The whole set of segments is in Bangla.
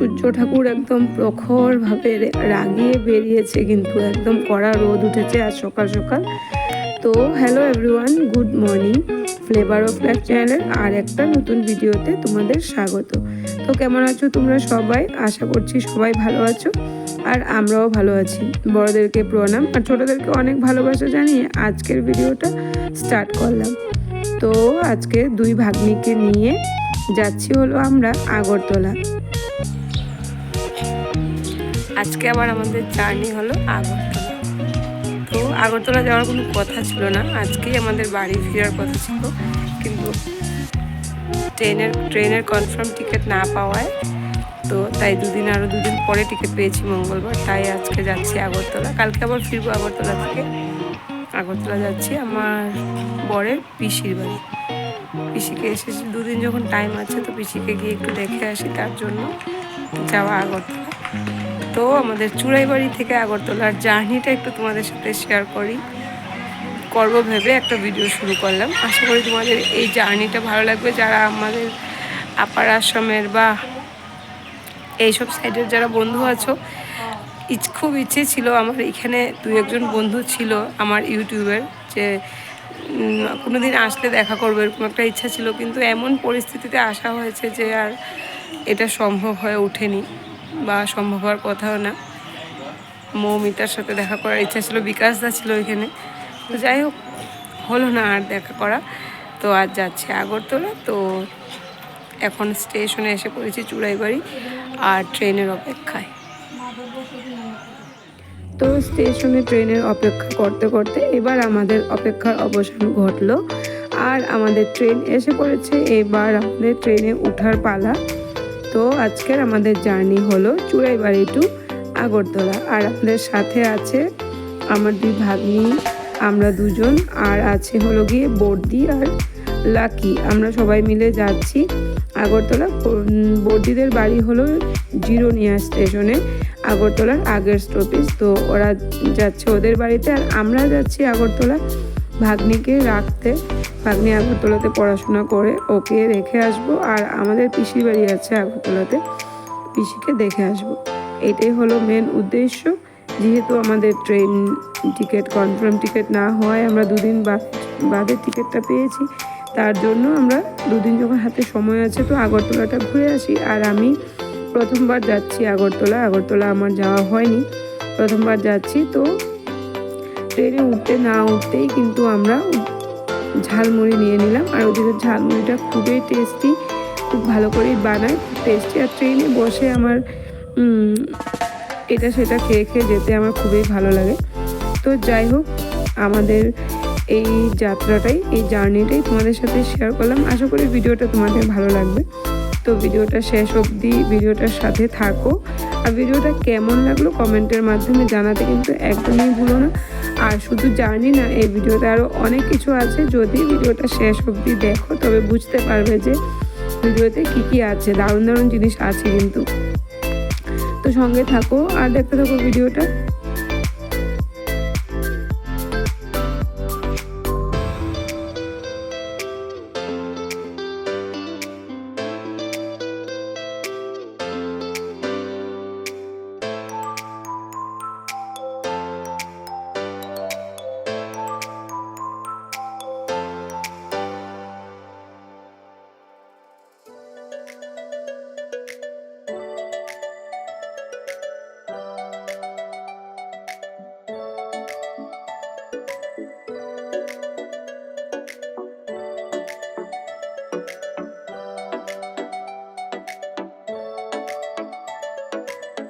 সূর্য ঠাকুর একদম প্রখরভাবে রাগিয়ে বেরিয়েছে কিন্তু একদম কড়া রোদ উঠেছে আজ সকাল সকাল। তো hello everyone good morning flavour of life চ্যানেলের আর একটা নতুন ভিডিওতে তোমাদের স্বাগত। তো কেমন আছো তোমরা সবাই? আশা করছি সবাই ভালো আছো আর আমরাও ভালো আছি। বড়দেরকে প্রণাম আর ছোটোদেরকে অনেক ভালোবাসা জানিয়ে আজকের ভিডিওটা স্টার্ট করলাম। তো আজকে দুই ভাগ্নিকে নিয়ে যাচ্ছি হলো আমরা আগরতলা। আজকে আবার আমাদের জার্নি হলো আগরতলা। তো আগরতলা যাওয়ার কোনো কথা ছিল না, আজকেই আমাদের বাড়ি ফেরার কথা ছিল। কিন্তু ট্রেনের ট্রেনের কনফার্ম টিকিট না পাওয়ায়, তো তাই দুদিন আরও দুদিন পরে টিকিট পেয়েছি মঙ্গলবার, তাই আজকে যাচ্ছি আগরতলা। কালকে আবার ফিরবো আগরতলা থেকে। আগরতলা যাচ্ছি আমার বরের পিসির বাড়ি। পিসিকে এসেছি, দুদিন যখন টাইম আছে তো পিসিকে গিয়ে একটু দেখে আসি তার জন্য। যাওয়া আগরতলা। তো আমাদের চুড়াইবাড়ি থেকে আগরতলার জার্নিটা একটু তোমাদের সাথে শেয়ার করি। করব ভেবে একটা ভিডিও শুরু করলাম। আশা করি তোমাদের এই জার্নিটা ভালো লাগবে। যারা আমাদের আপার আশ্রমের বা এইসব সাইডের যারা বন্ধু আছো খুব ইচ্ছে ছিল আমার এখানে দুই একজন বন্ধু ছিল আমার ইউটিউবের যে উম, কোনোদিন আসলে দেখা করবে এরকম একটা ইচ্ছা ছিল। কিন্তু এমন পরিস্থিতিতে আসা হয়েছে যে আর এটা সম্ভব হয়ে ওঠেনি। বা সম্ভব হওয়ার কথাও না। মৌমিতার সাথে দেখা করার ইচ্ছা ছিল, বিকাশ দা ছিল ওইখানে। তো যাই হোক, হলো না আর দেখা করা। তো আজ যাচ্ছে আগরতলা, তো এখন স্টেশনে এসে পড়েছি চুড়াইবাড়ি আর ট্রেনের অপেক্ষায়। তো স্টেশনে ট্রেনের অপেক্ষা করতে করতে এবার আমাদের অপেক্ষার অবসান ঘটলো। আর আমাদের ট্রেন এসে পড়েছে, এবার আমাদের ট্রেনে উঠার পালা। তো আজকের আমাদের জার্নি হলো চুড়াইবাড়ি টু আগরতলা। আর আমাদের সাথে আছে আমার দুই ভাগ্নি, আমরা দুজন, আর আছে হলো গিয়ে বর্দি আর লাকি। আমরা সবাই মিলে যাচ্ছি আগরতলা। বর্দিদের বাড়ি হলো জিরোনিয়া স্টেশনে, আগরতলার আগের স্টপেজ। তো ওরা যাচ্ছে ওদের বাড়িতে আর আমরা যাচ্ছি আগরতলা ভাগ্নিকে রাখতে। ভাগ্নি আগরতলাতে পড়াশোনা করে ওকে রেখে আসব, আর আমাদের পিসির বাড়ি আছে আগরতলাতে। পিসিকে দেখে আসব। এটাই হলো মেন উদ্দেশ্য। যেহেতু আমাদের ট্রেন টিকিট কনফার্ম টিকিট না হওয়ায় আমরা দুদিন বাদ টিকিটটা পেয়েছি, তার জন্য আমরা দুদিন যখন হাতে সময় আছে তো আগরতলাটা ঘুরে আসি। আর আমি প্রথমবার যাচ্ছি আগরতলা। আগরতলা আমার যাওয়া হয়নি। প্রথমবার যাচ্ছি তো ট্রেনে উঠতে না উঠতেই কিন্তু আমরা ঝালমুড়ি নিয়ে নিলাম। আর ওদের ঝালমুড়িটা খুবই টেস্টি খুব ভালো করেই বানায় টেস্টি আর ট্রেনে বসে আমার এটা সেটা খেয়ে খেয়ে যেতে আমার খুবই ভালো লাগে। তো যাই হোক, আমাদের এই যাত্রাটাই, এই জার্নিটাই তোমাদের সাথে শেয়ার করলাম। আশা করি ভিডিওটা তোমাদের ভালো লাগবে। তো ভিডিওটা শেষ অবধি ভিডিওটার সাথে থাকো। আর ভিডিওটা কেমন লাগল কমেন্টের মাধ্যমে জানাতে কিন্তু একদমই ভুলো না। আর শুধু জানি না, এই ভিডিওতে আরও অনেক কিছু আছে। যদি ভিডিওটা শেষ অবধি দেখো, তবে বুঝতে পারবে যে ভিডিওতে কি কি আছে, দারুণ দারুণ জিনিস আছে কিন্তু। তো সঙ্গে থাকো আর দেখতে থাকো ভিডিওটা।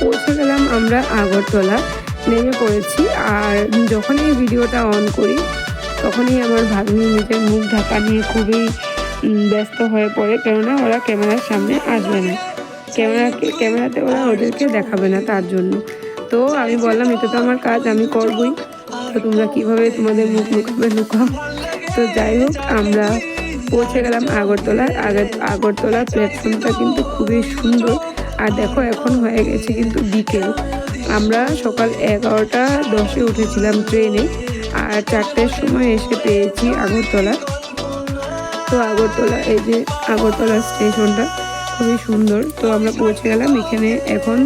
পৌঁছে গেলাম আমরা আগরতলা, নেমে পড়েছি। আর যখনই ভিডিওটা অন করি, তখনই আমার ভাগ্নি নিজের মুখ ঢাকা নিয়ে খুবই ব্যস্ত হয়ে পড়ে। কেননা ওরা ক্যামেরার সামনে আসবে না। ক্যামেরা, ক্যামেরাতে ওরা ওদেরকে দেখাবে না তার জন্য। তো আমি বললাম, এটা তো আমার কাজ, আমি করবই। তো তোমরা কীভাবে তোমাদের মুখ লুকাবে, লুকাও। তো যাই হোক, আমরা পৌঁছে গেলাম আগরতলার। প্ল্যাটফর্মটা কিন্তু খুবই সুন্দর। আর দেখো, এখন হয়ে গেছে কিন্তু বিকেল। আমরা সকাল এগারোটা দশে উঠেছিলাম ট্রেনে, আর চারটের সময় এসে পেয়েছি আগরতলা। তো আগরতলা, এই যে আগরতলা স্টেশনটা খুবই সুন্দর। তো আমরা পৌঁছে গেলাম এখানে। এখন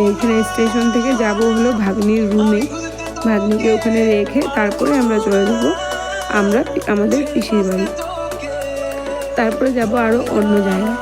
এইখানে স্টেশন থেকে যাব হলো ভাগ্নির রুমে। ভাগ্নিকে ওখানে রেখে তারপরে আমরা চলে যাব আমরা আমাদের পিসির বাড়ি। তারপরে যাব আরও অন্য জায়গায়।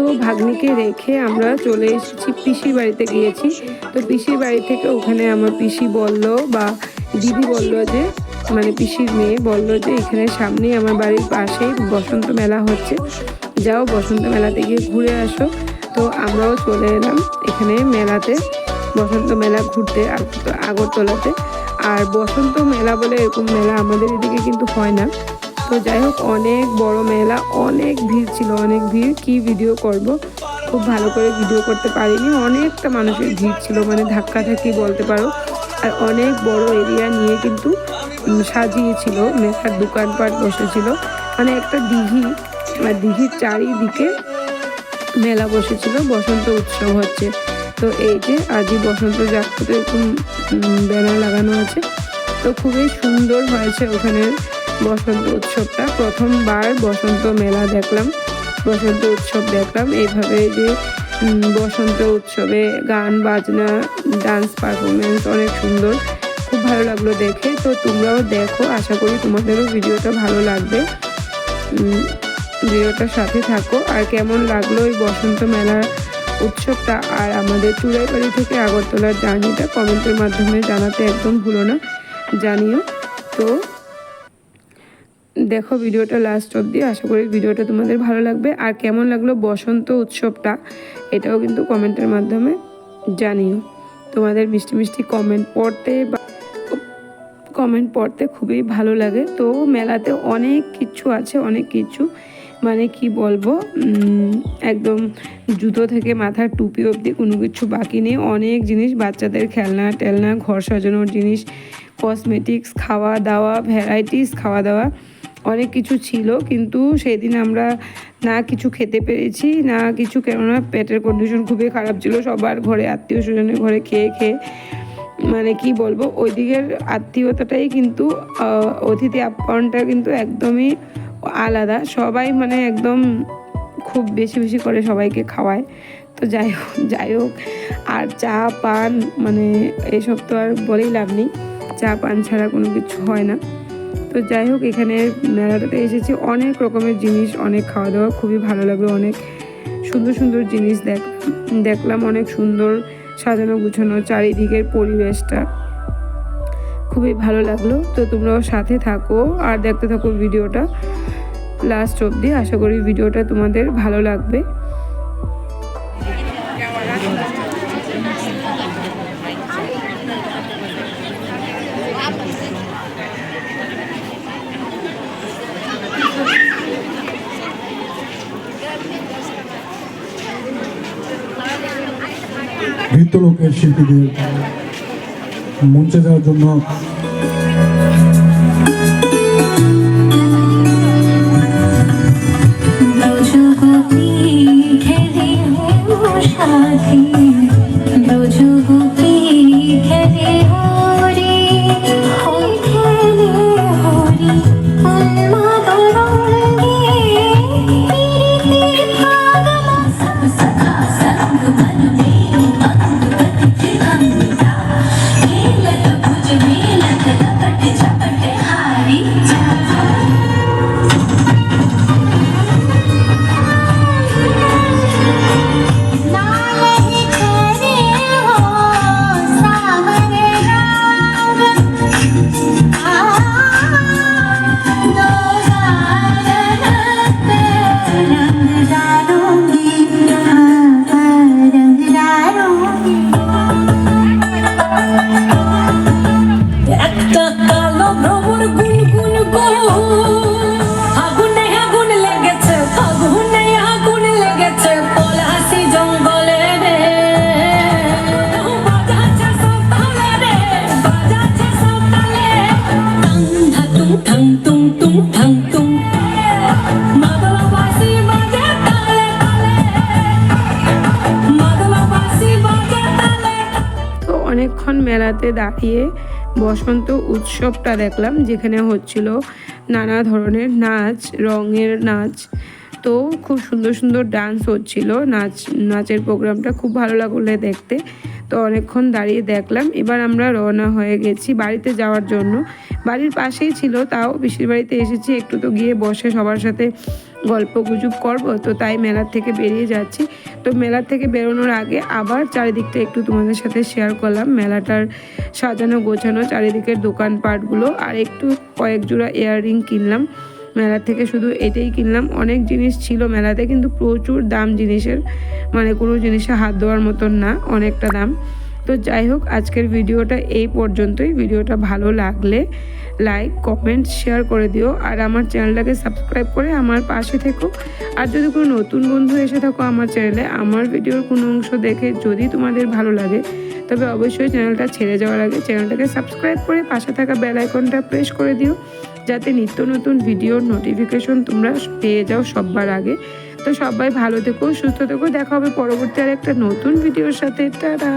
তো ভাগ্নিকে রেখে আমরা চলে এসেছি পিসির বাড়িতে গিয়েছি। তো পিসির বাড়ি থেকে ওখানে আমার পিসি বলল বা দিদি বলল যে মানে পিসির মেয়ে বলল যে, এখানে সামনেই আমার বাড়ির পাশেই বসন্ত মেলা হচ্ছে। যাও বসন্ত মেলাতে গিয়ে ঘুরে আসো। তো আমরাও চলে এলাম এখানে মেলাতে, বসন্ত মেলা ঘুরতে আগর- আগরতলাতে। আর বসন্ত মেলা বলে এরকম মেলা আমাদের এদিকে কিন্তু হয় না। তো যাই হোক, অনেক বড় মেলা, অনেক ভিড় ছিল, অনেক ভিড়। কি ভিডিও করব? খুব ভালো করে ভিডিও করতে পারিনি। অনেকটা মানুষের ভিড় ছিল মানে ধাক্কা ধাক্কি বলতে পারো। আর অনেক বড় এরিয়া নিয়ে কিন্তু সাজিয়েছিল, মেলার দোকানপাট বসেছিল। মানে একটা দিঘি আর দিঘির চারিদিকে মেলা বসেছিল, বসন্ত উৎসব হচ্ছে। তো এই যে আজই বসন্ত জাগ্রত এরকম ব্যানার লাগানো আছে। তো খুবই সুন্দর হয়েছে ওখানে বসন্ত উৎসবটা প্রথমবার বসন্ত মেলা দেখলাম। বসন্ত উৎসব দেখলাম। এইভাবে যে বসন্ত উৎসবে গান, বাজনা ডান্স পারফরমেন্স অনেক সুন্দর। খুব ভালো লাগল দেখে। তো তোমরাও দেখো। আশা করি তোমাদেরও ভিডিওটা ভালো লাগবে। ভিডিওটার সাথে থাকো। আর কেমন লাগল এই বসন্ত মেলার উৎসবটা? আর আমাদের চুড়াইবাড়ি থেকে আগরতলার জার্নিটা কমেন্টের মাধ্যমে জানাতে একদম ভুলো না। জানিও। তো দেখো ভিডিওটা লাস্ট অবধি। আশা করি ভিডিওটা তোমাদের ভালো লাগবে। আর কেমন লাগল বসন্ত উৎসবটা, এটাও কিন্তু কমেন্টের মাধ্যমে জানিও। তোমাদের মিষ্টি মিষ্টি কমেন্ট পড়তে বা কমেন্ট পড়তে খুবই ভালো লাগে। তো মেলাতে অনেক কিছু আছে, অনেক কিছু। মানে কি বলব একদম জুতো থেকে মাথার টুপি অবধি কোনো কিছু বাকি নেই। অনেক জিনিস, বাচ্চাদের খেলনা টেলনা, ঘর সাজানোর জিনিস কসমেটিক্স খাওয়া দাওয়া ভ্যারাইটিস খাওয়া দাওয়া। অনেক কিছু ছিল, কিন্তু সেদিন আমরা না কিছু খেতে পেরেছি, না কিছু কেননা পেটের কন্ডিশন খুবই খারাপ ছিল, সবার ঘরে আত্মীয় স্বজনের ঘরে খেয়ে খেয়ে মানে কি বলব ওই দিকের আত্মীয়তাটাই কিন্তু অতিথি আপ্যায়নটা কিন্তু একদমই আলাদা, সবাই মানে একদম খুব বেশি বেশি করে সবাইকে খাওয়ায়, তো যাই হোক যাই হোক, আর চা, পান মানে এসব তো আর বলেই লাভ নেই, চা, পান ছাড়া কোনো কিছু হয় না। তো যাই হোক, এখানে মেলাটাতে এসেছি। অনেক রকমের জিনিস, অনেক খাওয়া দাওয়া খুবই ভালো লাগল। অনেক সুন্দর সুন্দর জিনিস দেখ, দেখলাম। অনেক সুন্দর সাজানো, গুছানো চারিদিকের পরিবেশটা খুবই ভালো লাগল। তো তোমরাও সাথে থাকো আর দেখতে থাকো ভিডিওটা। লাস্ট অবধি আশা করি ভিডিওটা তোমাদের ভালো লাগবে। লোকের শিল্পীদের মঞ্চে যাওয়ার জন্য দাঁড়িয়ে বসন্ত উৎসবটা দেখলাম, যেখানে হচ্ছিল নানা ধরনের নাচ, রঙের নাচ। তো খুব সুন্দর সুন্দর ডান্স হচ্ছিল। নাচ, নাচের প্রোগ্রামটা খুব ভালো লাগলে দেখতে। তো অনেকক্ষণ দাঁড়িয়ে দেখলাম। এবার আমরা রওনা হয়ে গেছি বাড়িতে যাওয়ার জন্য। বাড়ির পাশেই ছিল, তাও পিসির বাড়িতে এসেছি। একটু তো গিয়ে বসে সবার সাথে গল্প গুজব করব, তো তাই মেলার থেকে বেরিয়ে যাচ্ছি। তো মেলার থেকে বেরোনোর আগে আবার চারিদিকটা একটু তোমাদের সাথে শেয়ার করলাম। মেলাটার সাজানো গোছানো চারিদিকের দোকানপাটগুলো আর একটু কয়েক জোড়া ইয়াররিং কিনলাম। মেলা থেকে শুধু এটাই কিনলাম। অনেক জিনিস ছিল মেলাতে, কিন্তু প্রচুর দাম জিনিসের। মানে কোনো জিনিসে হাত দেওয়ার মতন না, অনেকটা দাম। তো যাই হোক, আজকের ভিডিওটা এই পর্যন্তই। ভিডিওটা ভালো লাগলে লাইক কমেন্ট শেয়ার করে দিও। আর আমার চ্যানেলটাকে সাবস্ক্রাইব করে আমার পাশে থেকো। আর যদি কোনো নতুন বন্ধু এসে থাকো আমার চ্যানেলে, আমার ভিডিওর কোনো অংশ দেখে যদি তোমাদের ভালো লাগে, তবে অবশ্যই চ্যানেলটা ছেড়ে যাওয়ার আগে চ্যানেলটাকে সাবস্ক্রাইব করে পাশে থাকা বেল আইকনটা প্রেস করে দিও, যাতে নিত্য নতুন ভিডিওর নোটিফিকেশন তোমরা পেয়ে যাও সবার আগে। তো সবাই ভালো থেকো, সুস্থ থেকো, দেখা হবে পরবর্তী আর একটা নতুন ভিডিওর সাথে। টাটা!